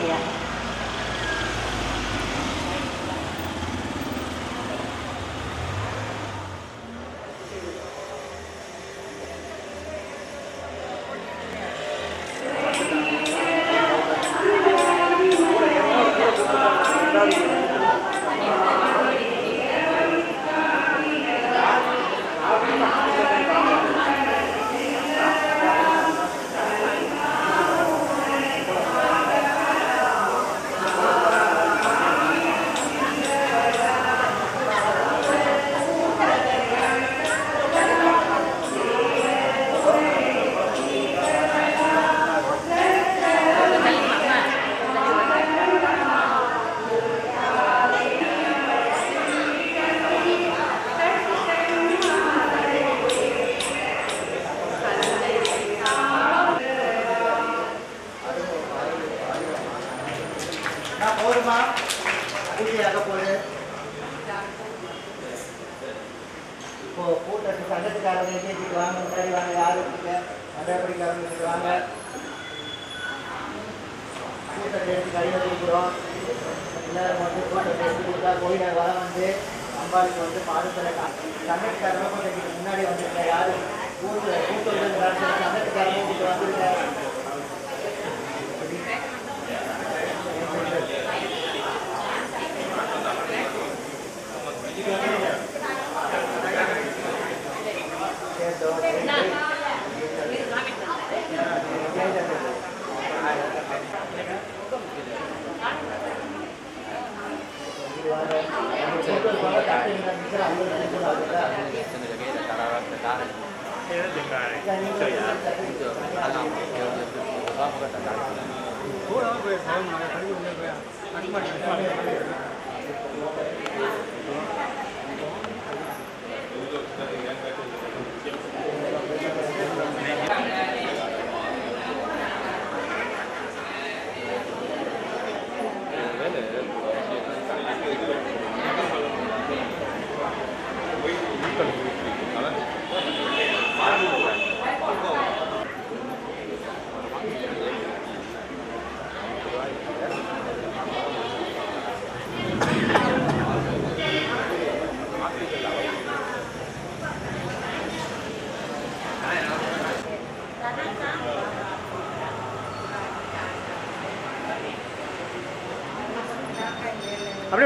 here. கூட்டத்தை எடுத்து கையில் கொடுக்குறோம் எல்லாரும் வந்து கூட்டத்தை எடுத்து கொடுத்தா கோயிலை வர வந்து அம்பாளுக்கு வந்து பாதத்தில் சங்கத்துக்காரங்க கொஞ்சம் முன்னாடி வந்துருக்கேன் யாரும் கூட்டு கூட்டு வந்து சங்கத்துக்காரங்க வந்துருக்கேன் 对呀，你这，俺，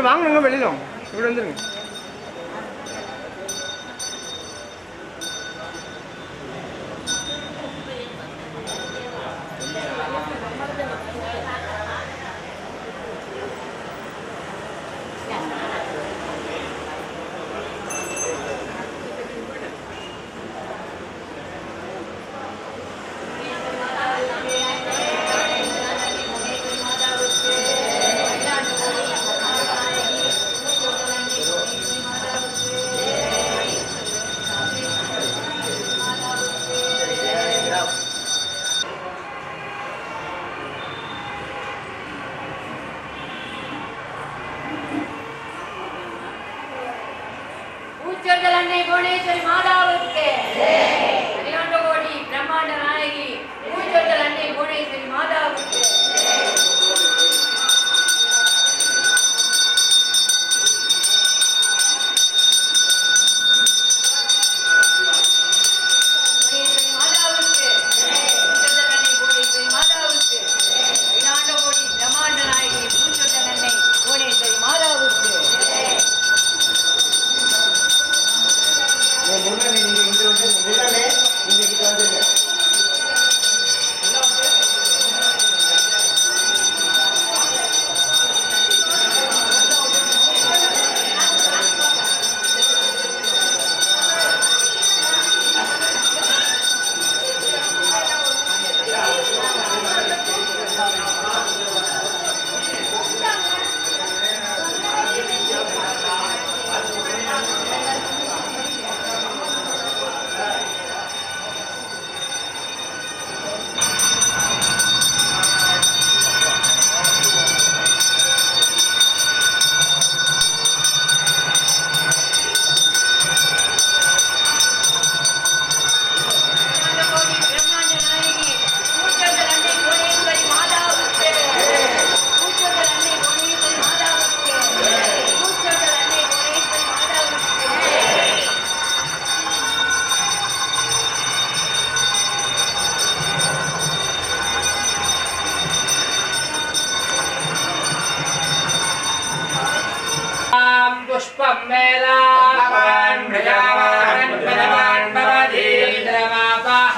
வாங்கணுங்க வெளியில் வாங்க. இப்படி வந்துருங்க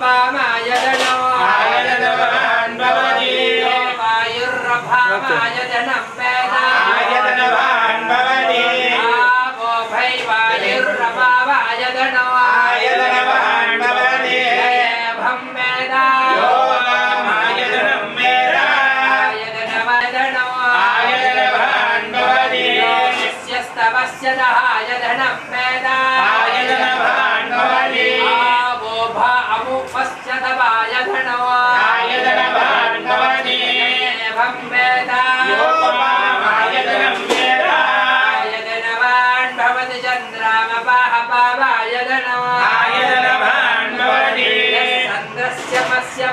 पामायदनम् वेद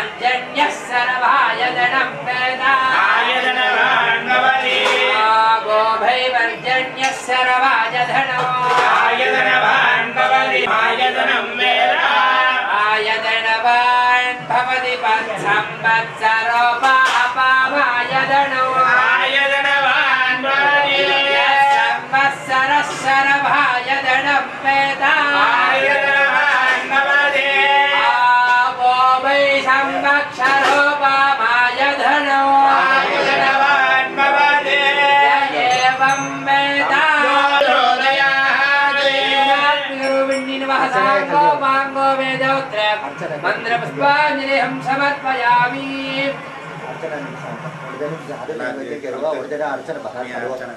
మార్జన్యః సర్వాయదనం వేదాయదనవాన్నవతి గోభైవర్జన్యః సర్వాయదనం ఆయదనవాన్నవతి ఆయదనం వేద ఆయదనవాన్ భవతి పత్సంవత్సరోపాపామాయదనో ఆయదనవాన్ భవతి సంవత్సర సర్వాయదనం सरोपमाय धनो धनवान्मवने एवं वेदा सर्वाङ्गो वेदोत्र मन्द्रपुष्पाञ्जलिहं समर्पयामि अर्चना अर्चना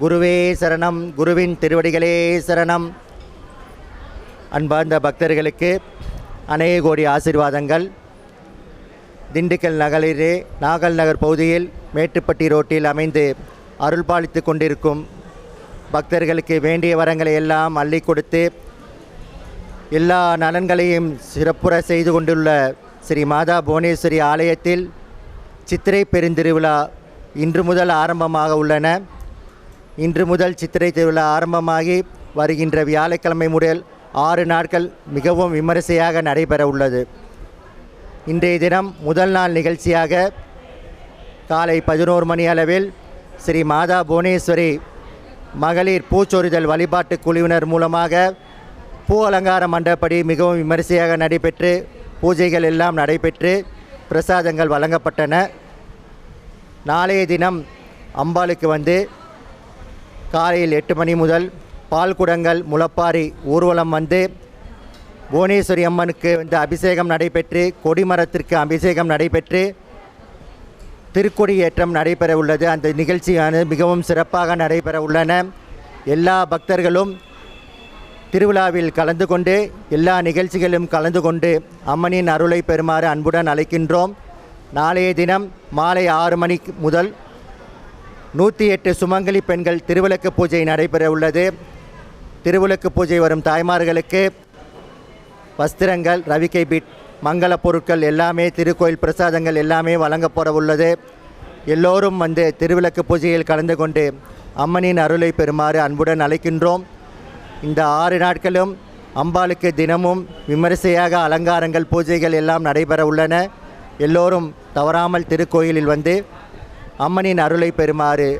குருவே சரணம் குருவின் திருவடிகளே சரணம். அன்பார்ந்த பக்தர்களுக்கு அநேக கோடி ஆசீர்வாதங்கள். திண்டுக்கல் நகரிலே நாகல் நகர் பகுதியில் மேட்டுப்பட்டி ரோட்டில் அமைந்து அருள்பாலித்து கொண்டிருக்கும் பக்தர்களுக்கு வேண்டிய வரங்களை எல்லாம் அள்ளி கொடுத்து எல்லா நலன்களையும் சிறப்புற செய்து கொண்டுள்ள ஸ்ரீ மாதா புவனேஸ்வரி ஆலயத்தில் சித்திரை பெருந்திருவிழா இன்று முதல் ஆரம்பமாக உள்ளன. இன்று முதல் சித்திரை திருவிழா ஆரம்பமாகி வருகின்ற வியாழக்கிழமை முதல் ஆறு நாட்கள் மிகவும் விமரிசையாக நடைபெற உள்ளது. இன்றைய தினம் முதல் நாள் நிகழ்ச்சியாக காலை பதினோரு மணி அளவில் ஸ்ரீ மாதா புவனேஸ்வரி மகளிர் பூச்சொரிதல் வழிபாட்டு குழுவினர் மூலமாக பூ அலங்கார மண்டபடி மிகவும் விமரிசையாக நடைபெற்று பூஜைகள் எல்லாம் நடைபெற்று பிரசாதங்கள் வழங்கப்பட்டன. நாளைய தினம் அம்பாளுக்கு வந்து காலையில் எட்டு மணி முதல் பால் குடங்கள் முளப்பாரி ஊர்வலம் வந்து புவனேஸ்வரி அம்மனுக்கு வந்து அபிஷேகம் நடைபெற்று கொடிமரத்திற்கு அபிஷேகம் நடைபெற்று திருக்கொடி ஏற்றம் நடைபெற உள்ளது அந்த நிகழ்ச்சியானது மிகவும் சிறப்பாக நடைபெற உள்ளன எல்லா பக்தர்களும் திருவிழாவில் கலந்து கொண்டு எல்லா நிகழ்ச்சிகளிலும் கலந்து கொண்டு அம்மனின் அருளை பெறுமாறு அன்புடன் அழைக்கின்றோம். நாளைய தினம் மாலை ஆறு மணி முதல் நூற்றி எட்டு சுமங்கலி பெண்கள் திருவிளக்கு பூஜை நடைபெற உள்ளது திருவிளக்கு பூஜை வரும் தாய்மார்களுக்கு வஸ்திரங்கள் ரவிக்கை பிட் மங்கள பொருட்கள் எல்லாமே திருக்கோயில் பிரசாதங்கள் எல்லாமே வழங்கப்பட உள்ளது எல்லோரும் வந்து திருவிளக்கு பூஜையில் கலந்து கொண்டு அம்மனின் அருளை பெறுமாறு அன்புடன் அழைக்கின்றோம். இந்த ஆறு நாட்களும் அம்பாளுக்கு தினமும் விமரிசையாக அலங்காரங்கள் பூஜைகள் எல்லாம் நடைபெற உள்ளன. எல்லோரும் தவறாமல் திருக்கோயிலில் வந்து அம்மனின் அருளை பெறுமாறு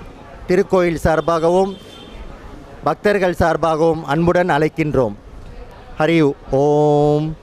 திருக்கோயில் சார்பாகவும் பக்தர்கள் சார்பாகவும் அன்புடன் அழைக்கின்றோம். हरि ओम